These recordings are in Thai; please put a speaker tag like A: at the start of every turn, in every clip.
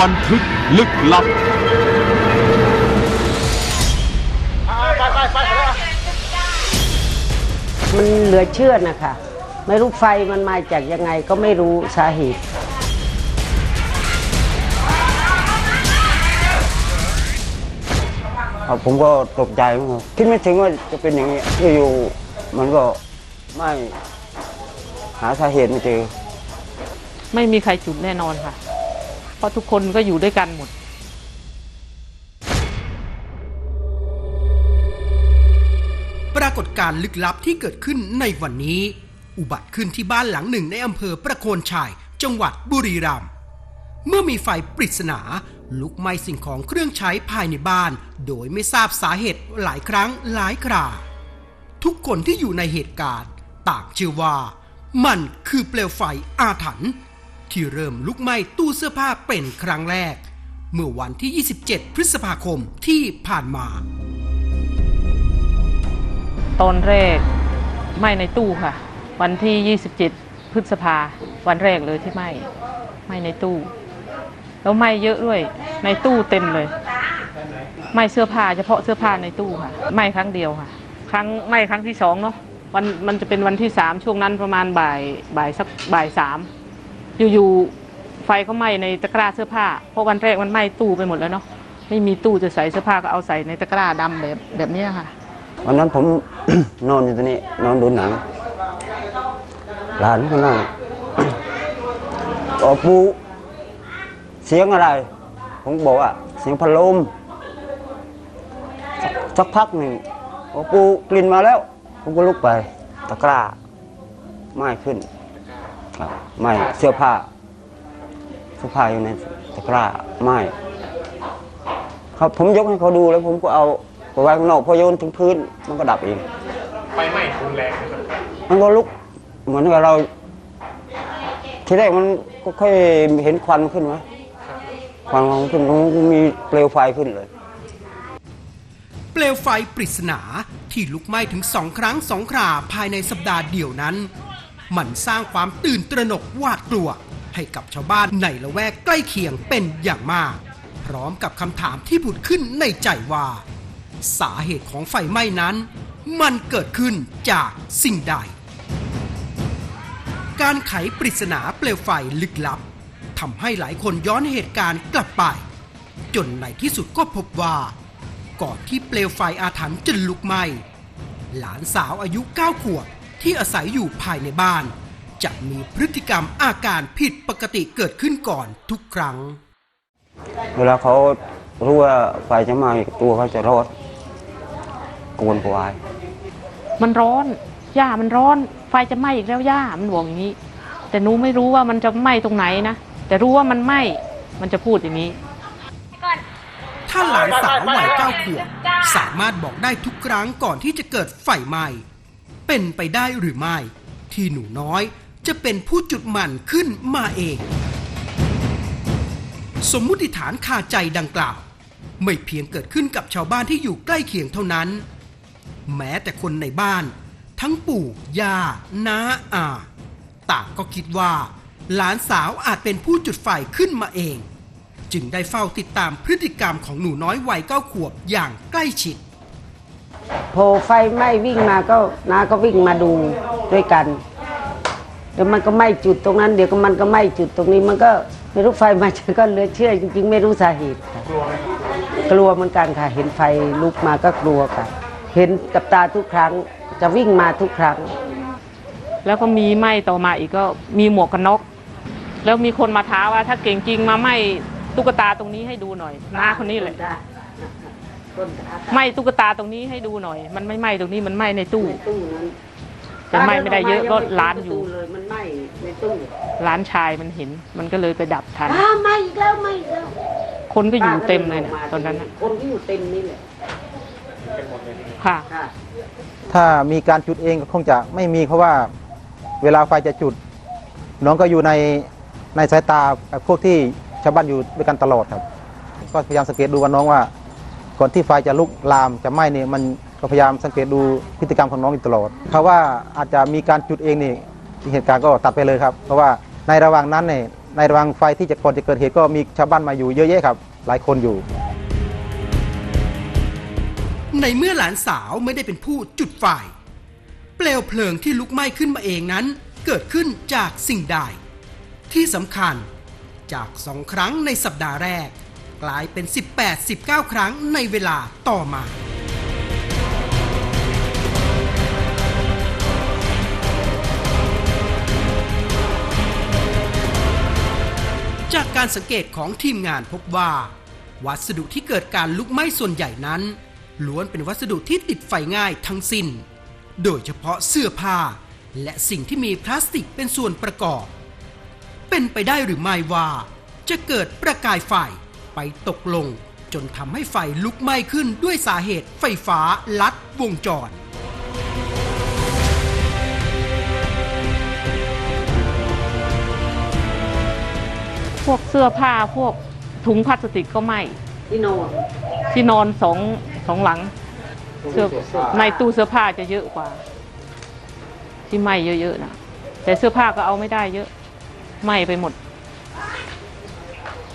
A: บันทึกลึกลับ
B: มันเหลือเชื่อนะคะ ไม่รู้ไฟมันมาจากยังไงก็ไม่รู้สาเหตุ
C: ครับผมก็ตกใจมากครับคิดไม่ถึงว่าจะเป็นอย่างนี้อยู่ๆมันก็ไม่หาสาเหตุไม่เจอ
D: ไม่มีใครจุดแน่นอนค่ะ เพราะทุกคนก็อยู่ด้วยกันหมด
E: ปรากฏการณ์ลึกลับที่เกิดขึ้นในวันนี้ อุบัติขึ้นที่บ้านหลังหนึ่งในอำเภอประโคนชัย จังหวัดบุรีรัมย์เมื่อมีไฟปริศนาลุกไหม้สิ่งของเครื่องใช้ภายในบ้าน โดยไม่ทราบสาเหตุหลายครั้งหลายครา ทุกคนที่อยู่ในเหตุการณ์ ต่างเชื่อว่า มันคือเปลวไฟอาถรรพ์ ที่เริ่มลุกไหม้ตู้เสื้อผ้าเป็นครั้งแรก เมื่อวันที่ 27 พฤษภาคมที่ผ่านมา
D: ตอนแรกไหม้ในตู้ค่ะ วันที่ 27 พฤษภาวันแรกเลยที่ไหม้ไหม้ในตู้ แล้วไหม้เยอะด้วย ในตู้เต็มเลยไหม้เสื้อผ้าเฉพาะเสื้อผ้าในตู้ค่ะไหม้ครั้งเดียวค่ะ ครั้งไหม้ครั้งที่สองเนาะวันมันจะเป็นวันที่สามช่วงนั้นประมาณบ่ายบ่ายสักบ่ายสาม อยู่ๆไฟก็ไหม้ในตะกร้าเสื้อผ้าเพราะวันแรกมันไหม้ตู้ไปหมดแล้วเนาะไม่มีตู้จะใส่เสื้อผ้าก็เอาใส่ในตะกร้าดำแบบแบบเนี้ยค่ะ
C: วันนั้นผม นอนอยู่ตรงนี้ นอนดูหนังหลานข้างหน้า บอกปูเสียงอะไร ผมบอกว่า เสียงพัดลมสักสักพักหนึ่งบอกปูกลิ่นมาแล้ว ผมก็ลุกไป ตะกร้าไหม้ขึ้น ครับไหม้เสื้อผ้าเสื้อผ้าอยู่ในตะกร้าไหม้ครับผมยกให้เขาดูแล้วผมก็เอาไปไว้ข้างนอกพอโยนถึงพื้นมันก็ดับเอง
F: ไฟไหม้รุนแรงนะครับ
C: มันก็ลุกเหมือนกับเรา ทีแรกมันก็ค่อยเห็นควันขึ้นมาควันมันขึ้นมันก็มีเปลวไฟขึ้นเลย
E: เปลวไฟปริศนาที่ลุกไหม้ถึงสองครั้งสองคราภายในสัปดาห์เดียวนั้น มันสร้างความตื่นตระหนกหวาดกลัว ให้กับชาวบ้านในละแวกใกล้เคียงเป็นอย่างมาก พร้อมกับคำถามที่ผุดขึ้นในใจว่า สาเหตุของไฟไหม้นั้น มันเกิดขึ้นจากสิ่งใด การไขปริศนาเปลวไฟลึกลับทำให้หลายคนย้อนเหตุการณ์กลับไป จนในที่สุดก็พบว่า ก่อนที่เปลวไฟอาถรรพ์จะลุกไหม้หลานสาวอายุ 9 ขวบ ที่อาศัยอยู่ภายในบ้าน จะมีพฤติกรรมอาการผิดปกติเกิดขึ้นก่อนทุกครั้ง
C: เวลาเขารู้ว่าไฟจะไหม้ตัวเขาจะรอดกวนกวาย
D: มันร้อนหญ้ามันร้อน ไฟจะไหม้อีกแล้วหญ้ามันบอกอย่างนี้ แต่หนูไม่รู้ว่ามันจะไหม้ตรงไหนนะแต่รู้ว่ามันไหม้มันจะพูดอย่างนี้
E: ถ้าหลานสาววัยเก้าขวบสามารถบอกได้ทุกครั้งก่อนที่จะเกิดไฟไหม้ เป็นไปได้หรือไม่ ที่หนูน้อยจะเป็นผู้จุดมันขึ้นมาเอง สมมุติฐานคาใจดังกล่าว ไม่เพียงเกิดขึ้นกับชาวบ้านที่อยู่ใกล้เคียงเท่านั้น แม้แต่คนในบ้าน ทั้งปู่ย่าน้าอาต่างก็คิดว่า หลานสาวอาจเป็นผู้จุดไฟขึ้นมาเอง จึงได้เฝ้าติดตามพฤติกรรมของหนูน้อยวัยเก้าขวบอย่างใกล้ชิด
B: พอไฟไหม้วิ่งมาก็น้าก็วิ่งมาดูด้วยกันเดี๋ยวมันก็ไหม้จุดตรงนั้นเดี๋ยวก็มันก็ไหม้จุดตรงนี้มันก็ไม่รู้ไฟมาจากก็เหลือเชื่อจริงๆ ไม่รู้สาเหตุค่ะกลัวเหมือนกันค่ะ เห็นไฟลุกมาก็กลัวค่ะ เห็นกับตาทุกครั้งจะวิ่งมาทุกครั้ง
D: แล้วก็มีไหม้ต่อมาอีกก็มีหมวกกันน็อกแล้วมีคนมาท้าว่าถ้าเก่งจริงมาไหม้ตุ๊กตาตรงนี้ให้ดูหน่อยน้าคนนี้เลย ไหม้ตุ๊กตาตรงนี้ให้ดูหน่อย มันไม่ไหม้ตรงนี้มันไหม้ในตู้
B: ตู้นั้น
D: แต่ไหม้ไม่ได้เยอะก็ร้านอยู่
B: เลยมันไหม้ในตู้
D: ร้านชายมันเห็น มันก็เลยไปดับทัน
B: อ้าวไหม้อีกแล้วไหม้อีกแล้ว
D: คนก็อยู่เต็มเลยเนี่ยตอนนั้นน่ะ
B: คนที่อยู่เต็มนี่แหละ
D: ค่ะ
B: ค่ะ
G: ถ้ามีการจุดเองก็คงจะไม่มีเพราะว่าเวลาไฟจะจุด น้องก็อยู่ในในสายตาพวกที่ชาวบ้านอยู่ด้วยกันตลอดครับ ก็พยายามสังเกตดูว่าน้องว่า ก่อนที่ไฟจะลุกลามจะไหม้เนี่ยมันก็พยายามสังเกตดูพฤติกรรมของน้องอยู่ตลอดเขาว่าอาจจะมีการจุดเองนี่เหตุการณ์ก็ตัดไปเลยครับ เพราะว่าในระหว่างนั้นเนี่ยในระหว่างไฟที่จะก่อนจะเกิดเหตุก็มีชาวบ้านมาอยู่เยอะแยะครับ หลายคนอยู่
E: ในเมื่อหลานสาวไม่ได้เป็นผู้จุดไฟเปลวเพลิงที่ลุกไหม้ขึ้นมาเองนั้น เกิดขึ้นจากสิ่งใดที่สำคัญจากสองครั้งในสัปดาห์แรก กลายเป็น 18-19 ครั้งในเวลาต่อมาจากการสังเกตของทีมงานพบว่า วัสดุที่เกิดการลุกไหม้ส่วนใหญ่นั้นล้วนเป็นวัสดุที่ติดไฟง่ายทั้งสิ้น โดยเฉพาะเสื้อผ้า และสิ่งที่มีพลาสติกเป็นส่วนประกอบ เป็นไปได้หรือไม่ว่า จะเกิดประกายไฟ ไปตกลง จนทำให้ไฟลุกไหม้ขึ้นด้วยสาเหตุไฟฟ้าลัดวงจร
D: พวกเสื้อผ้าพวกถุงพลาสติกก็ไหม้
B: ที่นอน
D: ที่นอนสองสองหลังเสื้อในตู้เสื้อผ้าจะเยอะกว่า ที่ไหม้เยอะๆนะแต่เสื้อผ้าก็เอาไม่ได้เยอะไหม้ไปหมด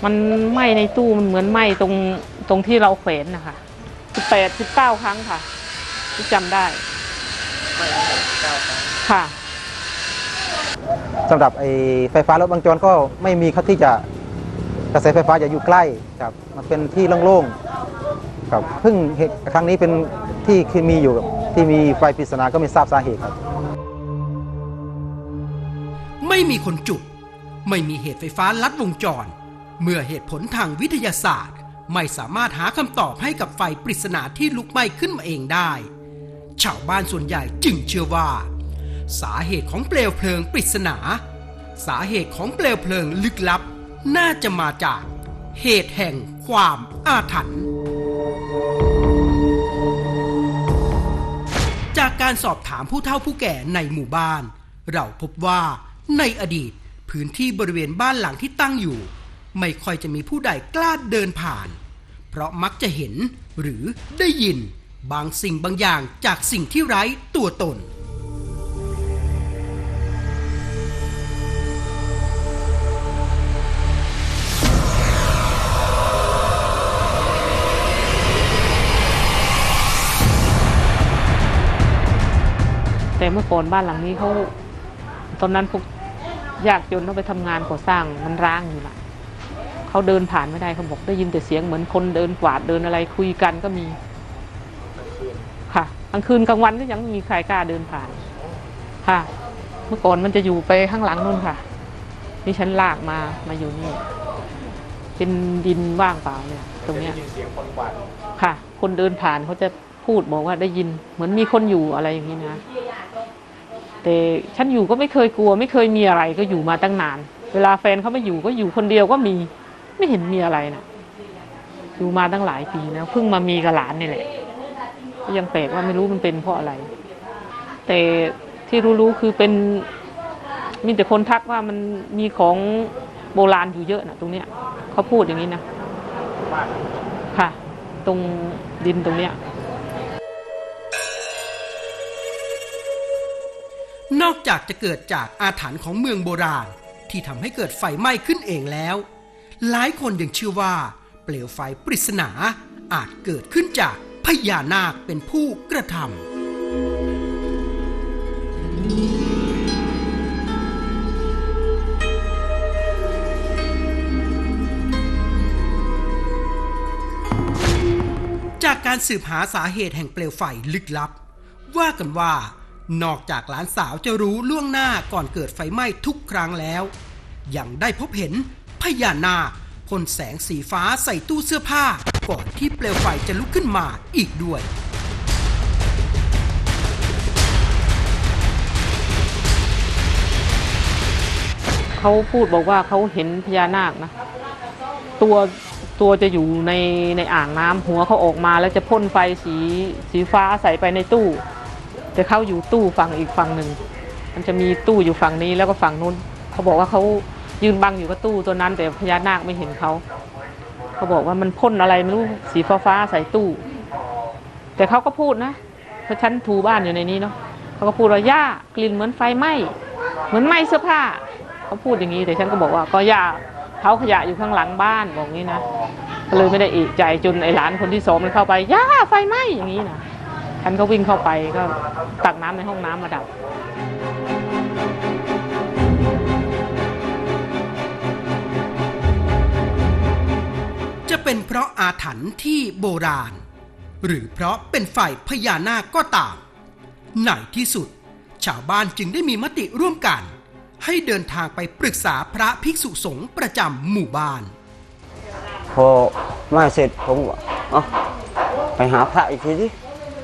D: มันไหม้ในตู้มันเหมือนไหม้ตรงตรงที่เราแขวนนะคะสิบแปดสิบเก้าครั้งค่ะ ที่จำได้ค่ะ
G: สำหรับไอ้ไฟฟ้าลดวงจรก็ไม่มีครับที่จะกระแสไฟฟ้าจะอยู่ใกล้ครับ มันเป็นที่โล่งๆครับเพิ่งเหตุครั้งนี้เป็นที่เคยมีอยู่ครับที่มีไฟปริศนาก็ไม่ทราบสาเหตุครับ
E: ไม่มีคนจุด ไม่มีเหตุไฟฟ้าลัดวงจร เมื่อเหตุผลทางวิทยาศาสตร์ ไม่สามารถหาคำตอบให้กับไฟปริศนาที่ลุกไหม้ขึ้นมาเองได้ ชาวบ้านส่วนใหญ่จึงเชื่อว่า สาเหตุของเปลวเพลิงปริศนา สาเหตุของเปลวเพลิงลึกลับ น่าจะมาจากเหตุแห่งความอาถรรพ์จากการสอบถามผู้เฒ่าผู้แก่ในหมู่บ้าน เราพบว่าในอดีตพื้นที่บริเวณบ้านหลังที่ตั้งอยู่ ไม่ค่อยจะมีผู้ใดกล้าเดินผ่าน เพราะมักจะเห็นหรือได้ยินบางสิ่งบางอย่างจากสิ่งที่ไร้ตัวตน
D: แต่เมื่อก่อนบ้านหลังนี้เขาตอนนั้นพวกยากจนเขาไปทำงานก่อสร้างมันร้างอยู่ละ เขาเดินผ่านไม่ได้เขาบอกได้ยินแต่เสียงเหมือนคนเดินกวาดเดินอะไรคุยกันก็มีค่ะกลางคืนกลางวันก็ยังไม่มีใครกล้าเดินผ่าน ค่ะ เมื่อก่อนมันจะอยู่ไปข้างหลังนู่นค่ะนี่ฉันลากมามาอยู่นี่ เป็นดินว่างเปล่าเนี่ย ตรงเนี้ย
F: ยินเสียงคนกวาด
D: ค่ะ คนเดินผ่านเขาจะพูดบอกว่าได้ยิน เหมือนมีคนอยู่อะไรอย่างนี้นะแต่ฉันอยู่ก็ไม่เคยกลัว ไม่เคยมีอะไรก็อยู่มาตั้งนาน เวลาแฟนเขาไม่อยู่ก็อยู่คนเดียวก็มี ไม่เห็นมีอะไรนะอยู่มาตั้งหลายปีแล้วเพิ่งมามีกับหลานนี่แหละยังแปลกว่าไม่รู้มันเป็นเพราะอะไร แต่ที่รู้ๆคือเป็น มีแต่คนทักว่ามันมีของโบราณอยู่เยอะนะตรงเนี้ยเขาพูดอย่างนี้นะค่ะ ตรงดินตรงเนี้ย
E: นอกจากจะเกิดจากอาถรรพ์ของเมืองโบราณ ที่ทำให้เกิดไฟไหม้ขึ้นเองแล้ว หลายคนยังเชื่อว่า เปลวไฟปริศนาอาจเกิดขึ้นจากพญานาคเป็นผู้กระทำจากการสืบหาสาเหตุแห่งเปลวไฟลึกลับ ว่ากันว่านอกจากหลานสาวจะรู้ล่วงหน้าก่อนเกิดไฟไหม้ทุกครั้งแล้ว ยังได้พบเห็น พญานาคพ่นแสงสีฟ้าใส่ตู้เสื้อผ้า ก่อนที่เปลวไฟจะลุกขึ้นมาอีกด้วย
D: เขาพูดบอกว่าเขาเห็นพญานาคนะ ตัวตัวจะอยู่ในในอ่างน้ำหัวเขาออกมาแล้วจะพ่นไฟสีสีฟ้าใส่ไปในตู้ แต่เขาอยู่ตู้ฝั่งอีกฝั่งหนึ่ง มันจะมีตู้อยู่ฝั่งนี้แล้วก็ฝั่งนู้น เขาบอกว่าเขา ยืนบังอยู่กับตู้ตัวนั้น แต่พญานาคไม่เห็นเขา เขาบอกว่ามันพ่นอะไรไม่รู้สีฟ้าฟ้าใส่ตู้ แต่เขาก็พูดนะเพราะฉันถูบ้านอยู่ในนี้เนาะเขาก็พูดว่าย่ากลิ่นเหมือนไฟไหม้เหมือนไหม้เสื้อผ้า เขาพูดอย่างนี้แต่ฉันก็บอกว่าก็ย่าเผาขยะอยู่ข้างหลังบ้านบอกงี้นะก็เลยไม่ได้เอกใจจนไอ้หลานคนที่สองมันเข้าไปย่าไฟไหม้อย่างนี้นะฉันก็วิ่งเข้าไปก็ตักน้ำในห้องน้ำมาดับ
E: ราะอาถรรพ์ที่โบราณ หรือเพราะเป็นฝ่ายพญานาคก็ตามในที่สุด ชาวบ้านจึงได้มีมติร่วมกัน ให้เดินทางไปปรึกษาพระภิกษุสงฆ์ประจำหมู่บ้าน
C: พอไหว้เสร็จผมก็เอ้าไปหาพระอีกทีดิ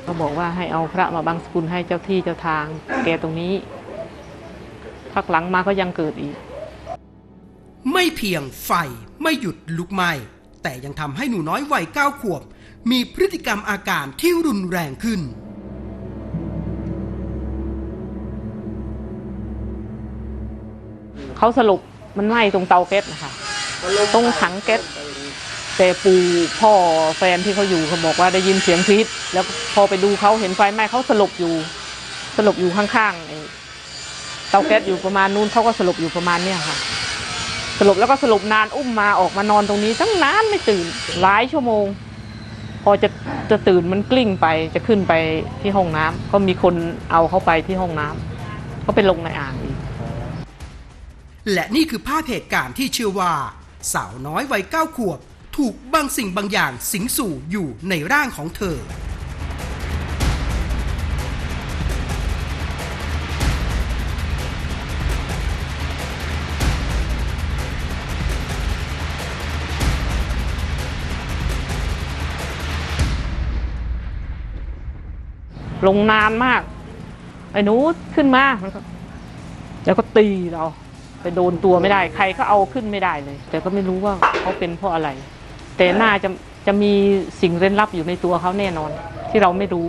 D: เขาบอกว่าให้เอาพระมาบังสกุลให้เจ้าที่เจ้าทาง แกตรงนี้พักหลังมาก็ยังเกิดอีก
E: ไม่เพียงไฟไม่หยุดลุกไหม้ แต่ยังทำให้หนูน้อยวัยเก้าขวบ มีพฤติกรรมอาการที่รุนแรงขึ้น
D: เขาสรุปมันไหม้ตรงเตาแก๊สนะคะ ตรงถังแก๊สแต่ปู่พ่อแฟนที่เขาอยู่เขาบอกว่าได้ยินเสียงฟีดแล้วพอไปดูเขาเห็นไฟไหม้เขาสลบอยู่ สลบอยู่ข้างๆไอ้เตาแก๊สอยู่ประมาณนู้นเขาก็สลบอยู่ประมาณเนี้ยค่ะส ลบแล้วก็สลบนานอุ้มมาออกมานอนตรงนี้ตั้งนานไม่ตื่นหลายชั่วโมง พอจะจะตื่นมันกลิ้งไปจะขึ้นไปที่ห้องน้ำก็มีคนเอาเข้าไปที่ห้องน้ำเขาไปลงในอ่างอีก
E: และนี่คือภาพเหตุการณ์ที่เชื่อว่า สาวน้อยวัยเก้าขวบ ถูกบางสิ่งบางอย่างสิงสู่อยู่ในร่างของเธอ
D: ลงนานมาก ไอ้หนูขึ้นมาแล้วก็แล้วก็ตีเรา ไปโดนตัวไม่ได้ ใครก็เอาขึ้นไม่ได้เลย แต่ก็ไม่รู้ว่าเขาเป็นเพราะอะไร แต่น่าจะจะมีสิ่งเร้นลับอยู่ในตัวเขาแน่นอน ที่เราไม่รู้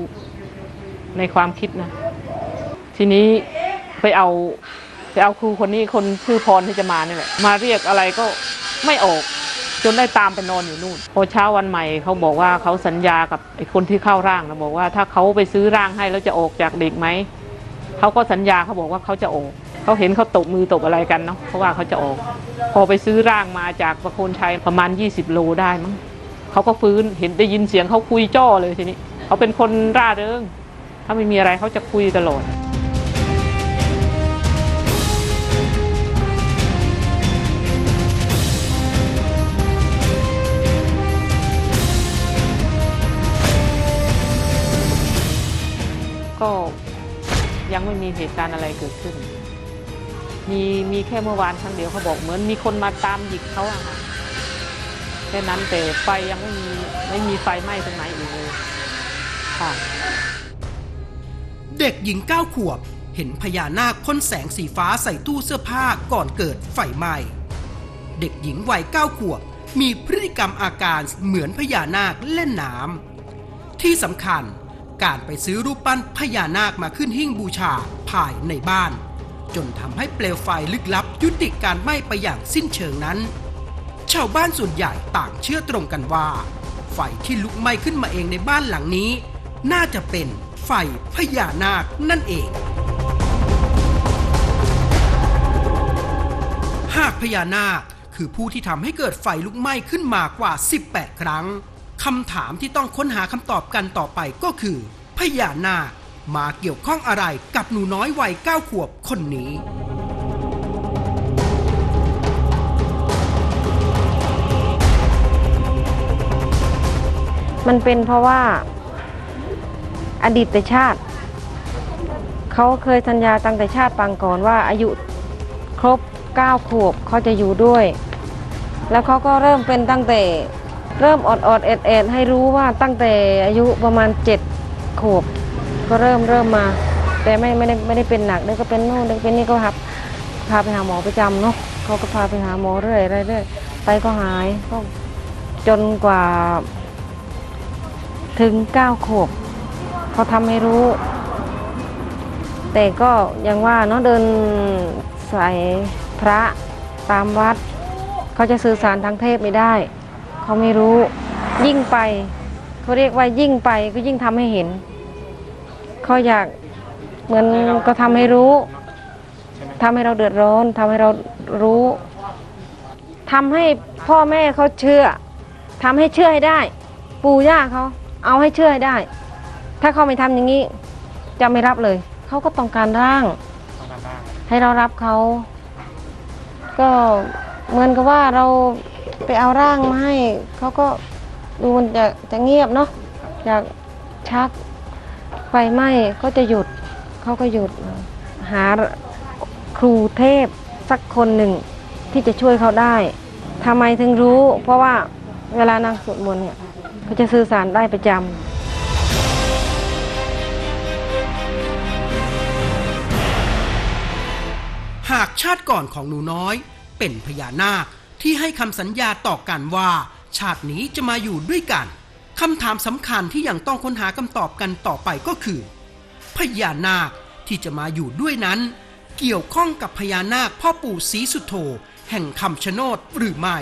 D: ในความคิดนะ ทีนี้ไปเอาไปเอาครูคนนี้คนชื่อพรที่จะมานี่แหละมาเรียกอะไรก็ไม่ออก จนได้ตามไปนอนอยู่นู่น พอเช้าวันใหม่เขาบอกว่าเขาสัญญากับไอ้คนที่เข้าร่างนะบอกว่าถ้าเขาไปซื้อร่างให้แล้วจะออกจากเด็กไหมเขาก็สัญญาเขาบอกว่าเขาจะออกเขาเห็นเขาตบมือตบอะไรกันเนาะเพราะว่าเขาจะออก พอไปซื้อร่างมาจากประโคนชัยประมาณ 20 โลได้มั้งเขาก็ฟื้นเห็นได้ยินเสียงเขาคุยจ้อเลยทีนี้เขาเป็นคนร่าเริง ถ้าไม่มีอะไรเขาจะคุยตลอด ยังไม่มีเหตุการณ์อะไรเกิดขึ้น มีมีแค่เมื่อวานครั้งเดียวเขาบอกเหมือนมีคนมาตามหยิกเขาอะค่ะแค่นั้นแต่ไฟยังไม่มีไม่มีไฟไหม้ตรงไหนอีกเลยค่ะ
E: เด็กหญิงเก้าขวบ เห็นพญานาคพ่นแสงสีฟ้าใส่ตู้เสื้อผ้าก่อนเกิดไฟไหม้เด็กหญิงวัยเก้าขวบ มีพฤติกรรมอาการเหมือนพญานาคเล่นน้ำที่สำคัญ การไปซื้อรูปปั้นพญานาคมาขึ้นหิ้งบูชาภายในบ้าน จนทำให้เปลวไฟลึกลับยุติการไหม้ไปอย่างสิ้นเชิงนั้น ชาวบ้านส่วนใหญ่ต่างเชื่อตรงกันว่า ไฟที่ลุกไหม้ขึ้นมาเองในบ้านหลังนี้ น่าจะเป็นไฟพญานาคนั่นเอง หากพญานาคคือผู้ที่ทำให้เกิดไฟลุกไหม้ขึ้นมากว่า 18 ครั้ง คำถามที่ต้องค้นหาคำตอบกันต่อไปก็คือพญานาคมาเกี่ยวข้องอะไรกับหนูน้อยวัย9ขวบคนนี้
A: มันเป็นเพราะว่าอดีตชาติ เขาเคยสัญญาตั้งแต่ชาติปางก่อนว่าอายุครบ9ขวบเขาจะอยู่ด้วย แล้วเขาก็เริ่มเป็นตั้งแต่ เริ่มอดอดๆเอ็ดเอ็ดๆให้รู้ว่าตั้งแต่อายุประมาณ7ขวบก็เริ่มเริ่มมา แต่ไม่ไม่ได้ไม่ได้เป็นหนักเดี๋ยวก็เป็นโน่นเดี๋ยวเป็นนี่ก็ครับพาไปหาหมอประจำเนาะเขาก็พาไปหาหมอเรื่อยๆเรื่อยไปก็หายก็จนกว่า ถึงเก้าขวบเขาทำให้รู้ แต่ก็ยังว่าเนาะเดินสายพระตามวัด เขาจะสื่อสารทางเทพไม่ได้ เขาไม่รู้ ยิ่งไปเขาเรียกว่ายิ่งไปก็ยิ่งทำให้เห็นเขาอยากเหมือนก็ทำให้รู้ทำให้เราเดือดร้อนทำให้เรารู้ทำให้พ่อแม่เขาเชื่อทำให้เชื่อให้ได้ ปู่ย่าเขาเอาให้เชื่อให้ได้ ถ้าเขาไม่ทำอย่างนี้ จะไม่รับเลย เขาก็ต้องการร่าง
F: ต้องการบ้าง
A: ให้เรารับเขา ก็เหมือนกับว่าเรา ไปเอาร่างมาให้เขาก็ดูมันจะจะเงียบเนาะอยากชักไฟไหม้ก็จะหยุดเขาก็หยุดหาครูเทพสักคนหนึ่งที่จะช่วยเขาได้ทำไมถึงรู้ เพราะว่าเวลานางสวดมนต์เนี่ยเขาจะสื่อสารได้ประจำ
E: หากชาติก่อนของหนูน้อยเป็นพญานาค ที่ให้คำสัญญาต่อกันว่า ชาตินี้จะมาอยู่ด้วยกันคำถามสำคัญที่ยังต้องค้นหาคำตอบกันต่อไปก็คือ พญานาคที่จะมาอยู่ด้วยนั้น เกี่ยวข้องกับพญานาคพ่อปู่ศรีสุโธแห่งคำชะโนดหรือไม่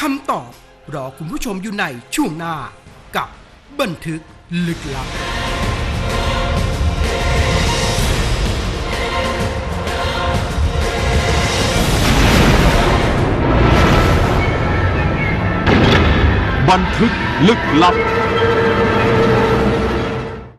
E: คำตอบรอคุณผู้ชมอยู่ในช่วงหน้ากับบันทึกลึกลับ
H: บันทึกลึกลับ